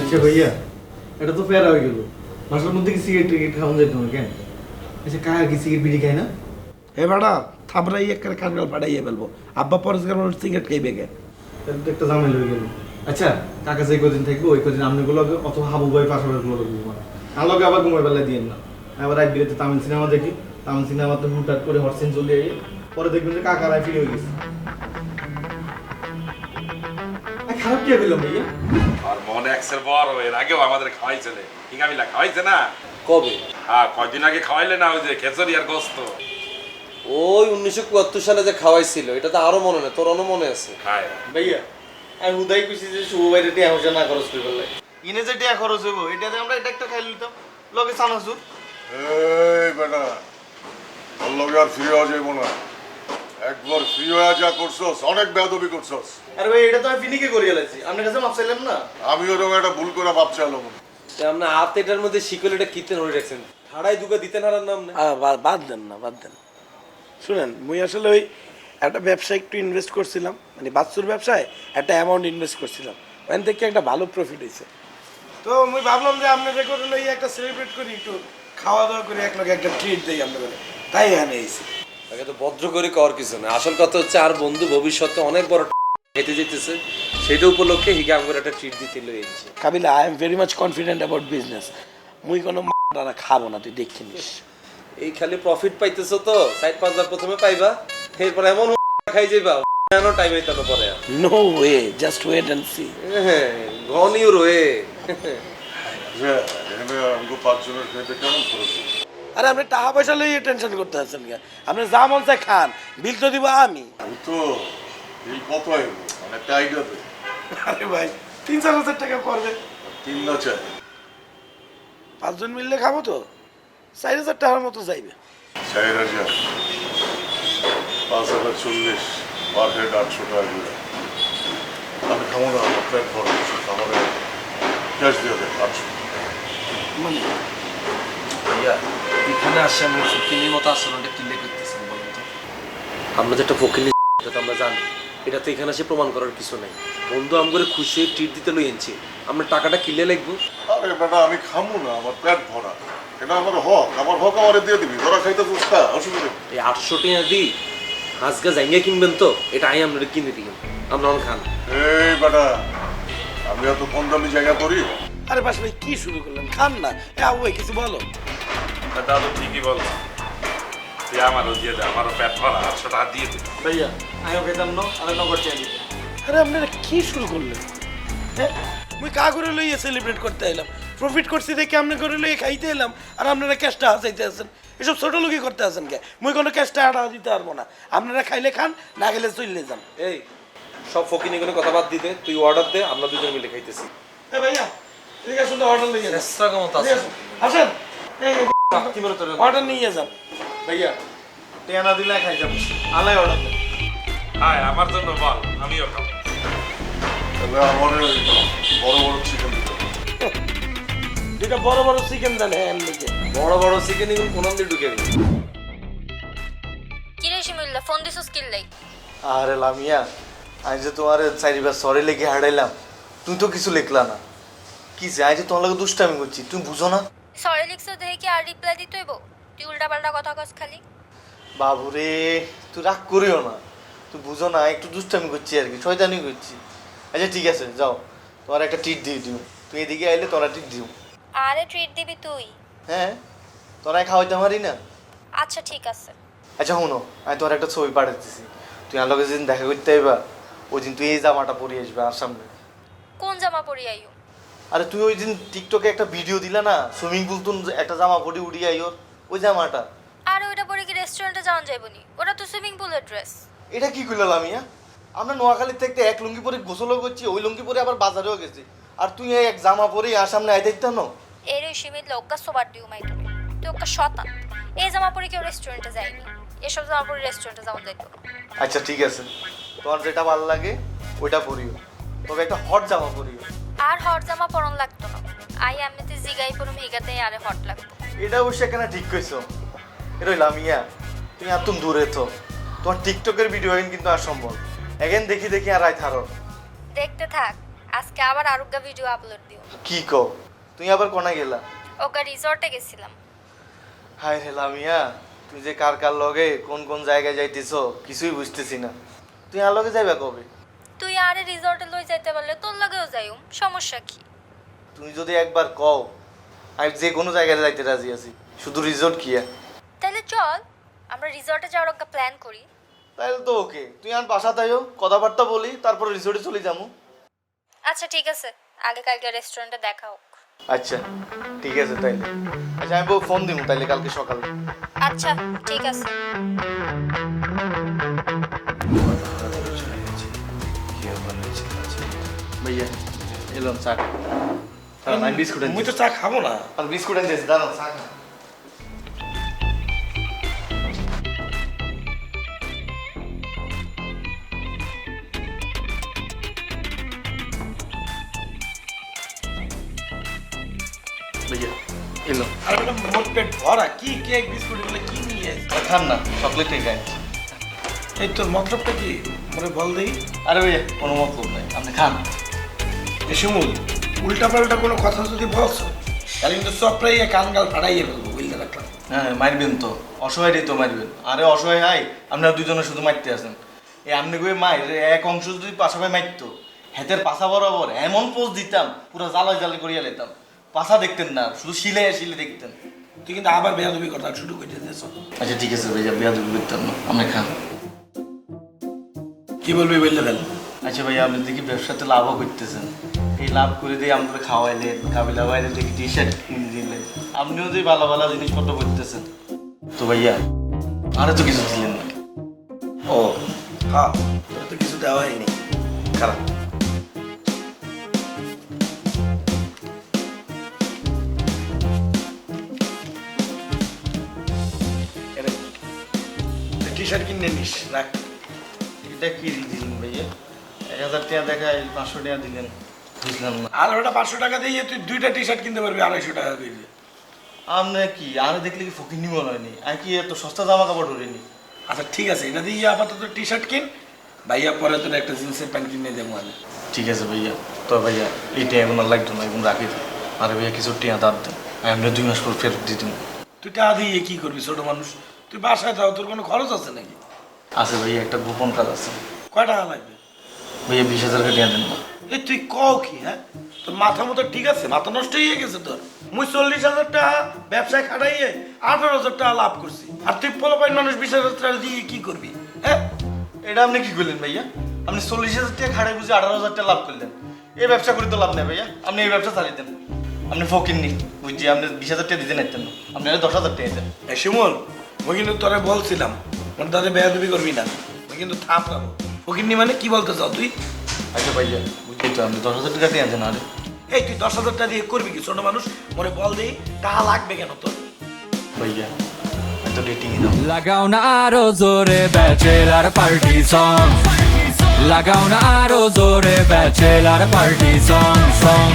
আচ্ছা ভাইয়া এটা তো ফেরা হয়ে গেল। মাসের মধ্যে কি সিগারেট টিকিট খাওয়া যেত না কেন? আচ্ছা কাকা কি সিগারেট বিড়ি খায় না? হে বেটা থাপড়াই একটা কানগাল ফাটাইয়ে ফেলব। আব্বা পরেশগার মানুষ সিগারেট খাইবে তো একটা ঝামেলা হয়ে গেল। আচ্ছা কাকা যে কদিন থাকব ওই কদিন আপনি গুলো অথবা হাবু ভাই পাশাপাশি গুলো ঘুমানো। আর লগে আবার ঘুমাই বেলা দিয়ে না। আবার রাত বিরেতে তামিল সিনেমা দেখি। তামিল সিনেমাতে হুটহাট করে হটসেন চলে পরে দেখবেন যে কাকারাই ফিরে হয়ে গেছে। খারাপ কি হইলাম ভাইয়া? আর মনে একসের বড় এর আগেও আমাদের খাওয়াইছিলে। হিঙ্গামিলা খাওয়াইছে না? কবে? হ্যাঁ কয়দিন আগে খাওয়াইলে না ওই যে খেচড়ি আর গোস্ত? ওই উনিশশো চুয়াত্তর সালে যে খাওয়াইছিল এটা তো আরও মনে নেই তোর অন্য মনে আছে? খায় ভাইয়া আমি হুদাই কইছি যে শুভ বাইরে টিয়া হচ্ছে না খরচ করে ফেললে ইনে যে টিয়া খরচ হইব এটাতে আমরা এটা একটা খাই লিতাম লগে চানাচুর। এই বেটা লগে আর ফ্রি যাইব না। একবার ফ্রি হয়ে যা করছস অনেক বেয়াদবি করছস। আরে ভাই এটা তো আমি ফিনিকে করিয়ে লাইছি আপনার কাছে মাপ চাইলাম না? আমি ওরকম একটা ভুল করে ভাবছি আলো আপনার হাত এটার মধ্যে শিকল এটা কিতেন হয়ে রাখছেন ঠাড়াই দুকা দিতেন হারার নাম বা- বাদ দেন না বাদ দেন। শুনেন মুই আসলে ওই একটা ব্যবসায় একটু ইনভেস্ট করছিলাম। মানে বাচ্চুর ব্যবসায় একটা অ্যামাউন্ট ইনভেস্ট করছিলাম। ওখান থেকে একটা ভালো প্রফিট হয়েছে। তো মুই ভাবলাম যে আপনার রেকর্ড লই একটা সেলিব্রেট করি একটু খাওয়া দাওয়া করে এক লগে একটা ট্রিট দিই আপনাদের। তাই এখানে এসেছি তাকে তো ভদ্র করে কর কিছু না আসল কথা হচ্ছে আর বন্ধু ভবিষ্যতে অনেক বড় খেতে যেতেছে সেটা উপলক্ষে হিগাম করে একটা ট্রিট দিতে লইছে কাবিলা I am very much confident about business মুই কোনো দ্বারা খাব না তুই দেখে নিস। এই খালি প্রফিট পাইতেছো তো সাইড পাঁচবার প্রথমে পাইবা এরপর এমন খাই যাইবা কেন টাইম হইতে পরে no way just wait and see হ্যাঁ ঘন ইউরো এ যে এখানে আমাকে পাঁচজনের খেতে কেমন করেছে আরে আপনি টাকা পয়সা লইয়ে টেনশন করতে আছেন কে আপনি যা মন চায় খান বিল তো দিব আমি। আমি তো বিল কত আইব? মানে আইডিয়া দে আরে ভাই তিন চার হাজার টাকা পড়বে তিন না চাই পাঁচজন মিললে খাব তো? চার হাজার টাকার মতো যাইবে। চার হাজার। পাঁচ হাজার চল্লিশ। পার হেড আটশো টাকা করে আমি খাব না আমার ফর আমার ক্যাশ দিয়ে দেয় আটশো। মানে? ভাইয়া এখানে আসে আমি ফকিনির মতো আচরণটা কিনলে করতেছেন বলুন তো আমরা যেটা ফকিনি এটা তো আমরা জানি এটা তো এখানে এসে প্রমাণ করার কিছু নাই। বন্ধু আম করে খুশি হয়ে ট্রিট দিতে লই আনছি। আমরা টাকাটা কিনলে লাগবো আরে বেটা আমি খামু না আমার পেট ভরা। এটা আমার হক আমার হক আমারে দিয়ে দিবি। তোরা খাইতে ফুসকা অসুবিধা এই আটশো টাকা দিই হাঁসগা জাইঙ্গা কিনবেন তো এটা আই আমরা কিনে দিই। আমরা অন খান। এই বেটা আমি এত কম দামি জায়গা করি। আরে বাস ভাই কি শুরু করলেন? খান না। এ আবু কিছু বলো। দাদু ঠিকই বলছে। তুই আমারও দিয়ে দে আমারও পেট ভরা আটশো টাকা দিয়ে দে। ভাইয়া আমিও খেতাম না আমি নগর দিতাম আরে আপনারা কি শুরু করলেন? হ্যাঁ মুই কা করে লইয়ে সেলিব্রেট করতে এলাম প্রফিট করছি দেখে আপনি করে লইয়ে খাইতে এলাম আর আপনারা ক্যাশটা হাসাইতে আছেন। এসব ছোট লোকই করতে আছেন কে? মুই কোনো ক্যাশটা আটা দিতে পারব না। আপনারা খাইলে খান না খেলে চললে যান। এই সব ফকিনি করে কথা বাদ দিতে তুই অর্ডার দে আমরা দুজন মিলে খাইতেছি। এ ভাইয়া ঠিক আছে তো অর্ডার লইয়ে যান। চেষ্টা কি মনে অর্ডার নিয়ে যান ভাইয়া দিলে খাই যাব আলাই অর্ডার দেন হায় আমার জন্য বল আমিও খাব। তাহলে আমার বড় বড় চিকেন দুটা বড় বড় চিকেন দেন হ্যাঁ এমনিকে বড় বড় চিকেন এগুলো কোন দিয়ে ঢুকে গেল? কিরে শিমুল্লা ফোন দিছস কিল্লাই আরে লামিয়া আমি যে তোমার চারিবার সরে লেগে হারাইলাম তুমি তো কিছু লিখলা না। কি যে আমি যে তোমার লাগে দুষ্টামি করছি তুমি বুঝো না? সরি লিখছ দেখে কি আর রিপ্লাই দিতে হইব? তুই উল্টা পাল্টা কথা কস খালি। বাবুরে তুই রাগ করিও না। তুই বুঝো না একটু দুষ্টামি করছি আর কি শয়তানি করছি। আচ্ছা ঠিক আছে যাও। তোমার একটা টিট দিয়ে দিও। তুই এদিকে আইলে তোরা টিট দিও। আরে ট্রিট দিবি তুই? হ্যাঁ তোরাই খাওয়াইতে পারি না? আচ্ছা ঠিক আছে। আচ্ছা শুনো আমি তোর একটা ছবি পাঠাতেছি তুই আমার লগে যেদিন দেখা করতে আইবা ওই দিন তুই এই জামাটা পরে আসবে আর সামনে। কোন জামা পরি আইও? আরে তুই ওই দিন টিকটকে একটা ভিডিও দিলা না সুইমিং পুল তুন একটা জামা পরে উড়ি আইওর ওই জামাটা। আর ওইটা পরে কি রেস্টুরেন্টে যাওয়া যাইবনি? ওটা তো সুইমিং পুলের ড্রেস এটা কি করলাম আমি হ্যাঁ? আমরা নোয়াখালীর থেকে এক লুঙ্গি পরে গোসলও করছি ওই লুঙ্গি পরে আবার বাজারেও গেছি। আর তুই এই এক জামা পরে আর সামনে আই দেখতে না এর সীমিত লোকটা সোবার দিও মাই তুমি তুই ওকে শতা এই জামা পরে কেউ রেস্টুরেন্টে যায়নি। এসব জামা পরে রেস্টুরেন্টে যাওয়া যাইতো না। আচ্ছা ঠিক আছে। তোমার যেটা ভালো লাগে ওইটা পরিও। তবে একটা হট জামা পরিও। আর হট জামা পরন লাগতো না। আই এমনিতে জিগাই পরম হিগাতে আরে হট লাগতো। এটা অবশ্য এখানে ঠিক কইছো। এটা লামিয়া তুমি আর তুমি দূরে তো তোমার টিকটকের ভিডিও এখন কিন্তু আর সম্ভব। এখন দেখি দেখি আর আয় থারো। দেখতে থাক আজকে আবার আরোগ্য ভিডিও আপলোড দিও। কি কও? তুই আবার কোনা গেলা? ওগা রিসর্টে গেছিলাম। হাই হেলা মিয়া তুই যে কার কার লগে কোন কোন জায়গায় যাইতেছো কিছুই বুঝতেছি না। তুই আর লগে যাইবা কবে? তুই আরে রিসর্টে লই যাইতে পারলে তোর লগেও যাইম সমস্যা কি? তুমি যদি একবার কও আমি যে কোনো জায়গায় যাইতে রাজি আছি শুধু রিসোর্ট কি আর? তাহলে চল আমরা রিসর্টে যাওয়ার একটা প্ল্যান করি। তাহলে তো ওকে তুই আর বাসা তাইও কথাবার্তা বলি তারপর রিসোর্টে চলে যাব আচ্ছা ঠিক আছে আগে কালকে রেস্টুরেন্টে দেখা হোক। আচ্ছা ঠিক আছে তাইলে। আচ্ছা আমি ফোন দিব তাইলে কালকে সকালে। আচ্ছা ঠিক আছে। ভাইয়া এলাম চা দাঁড়ান, আমি বিস্কুট মুই তো চা খাব না আর বিস্কুট আনছি দাঁড়ান চা খান। ভাইয়া এলো আর বেটা মোট পেট ভরা কি কেক বিস্কুট এগুলো কি নিয়ে খান না চকলেট কেক আনছি এই তোর মতলবটা কি মনে বল দেই আরে ভাইয়া কোনো মতলব নাই আপনি খান এ শিমুল উল্টা পাল্টা কোনো কথা যদি বলছো তাহলে কিন্তু সবটাই কান গাল ফাটাইয়ে ফেলব বুঝতে রাখলাম হ্যাঁ মারবেন তো। অসহায় তো মারবেন। আরে অসহায় হাই আপনারা দুজনে শুধু মারতে আছেন। এই আপনি কই মাই এক অংশ যদি পাশাপাশি মারতো হাতের পাশা বরাবর এমন পোজ দিতাম পুরো জ্বালাই জ্বালাই করিয়া লেতাম। পাশা দেখতেন না শুধু শিলে শিলে দেখতেন। তুই কিন্তু আবার বেয়াদবি কথা শুরু করে দিয়েছ আচ্ছা ঠিক আছে ভাইয়া বিয়া দুবি করতেন না আপনি খান। কি বলবি বললে আচ্ছা ভাইয়া আপনি দেখি ব্যবসাতে লাভও করতেছেন। এই লাভ করে দিয়ে আমাদের খাওয়াইলেন কাবিলা বাইরে দেখি টি শার্ট কিনে দিলেন আপনিও যে ভালো ভালো জিনিসপত্র করতেছেন তো ভাইয়া আরও তো কিছু দিলেন না। ও হ্যাঁ তো কিছু দেওয়াই নেই। খারাপ। টি নিস, রাখ। এটা কি দিলেন ভাইয়া? এক হাজার টাকা দেখায়, পাঁচশো টাকা দিলেন। বুঝলাম না। আর ওটা পাঁচশো টাকা দিয়ে তুই দুইটা টি শার্ট কিনতে পারবি আড়াইশো টাকা দিয়ে। আপনি কি? আর দেখলে কি ফকির নিমন হয়নি? কি এত সস্তা জামা কাপড় ধরিনি আচ্ছা ঠিক আছে এটা দিয়ে আপাতত টি শার্ট কিন। ভাইয়া পরে তোর একটা জিন্সের প্যান্ট কিনে দেবো আমি। ঠিক আছে ভাইয়া। তো ভাইয়া এইটা এখন আর লাগতো না এখন রাখি আর ভাইয়া কিছু টিয়া দাঁত দেন আমি দুই মাস পর ফেরত দিয়ে তুই টাকা দিয়ে কি করবি ছোট মানুষ? তুই বাসায় যাও তোর কোনো খরচ আছে নাকি? আছে ভাইয়া একটা গোপন কাজ আছে। কয় টাকা লাগবে? ভাইয়া বিশ হাজার টাকা দেন না। এই তুই কও কি হ্যাঁ? তোর মাথা মতো ঠিক আছে? মাথা নষ্ট হয়ে গেছে তোর। মুই চল্লিশ হাজার টাকা ব্যবসায় খাটাইয়ে আঠারো হাজার টাকা লাভ করছি। আর তুই পোলাপাইন মানুষ বিশ হাজার টাকা দিয়ে কি করবি হ্যাঁ? এটা আপনি কি করলেন ভাইয়া? আপনি চল্লিশ হাজার টাকা খাড়াই বুঝে আঠারো হাজার টাকা লাভ করলেন। এই ব্যবসা করে তো লাভ নেই ভাইয়া। আপনি এই ব্যবসা চালিয়ে দেন আপনি ফকির নি বুঝছি আপনি বিশ হাজার টাকা দিতে নিতেন না। আপনি দশ হাজার টাকা দেন এই শিমুল ওই কিন্তু তোরে বলছিলাম মানে তাদের বেয়াদবি করবি না। ওই কিন্তু থাপড়াবো। ফকিরনি মানে কি বলতে চাও তুই? আচ্ছা ভাইয়া। তো আপনি দশ হাজার টাকা দিয়ে দেন আরে এই তুই দশ হাজার টাকা দিয়ে করবি কি? ছোট মানুষ মনে বল দেই টাকা লাগবে কেন তোর? ভাইয়া এত ডেটিংই দাও। লাগাও না আরও জোরে ব্যাচেলার পার্টি সং লাগাও না আরও জোরে ব্যাচেলার পার্টি সং সং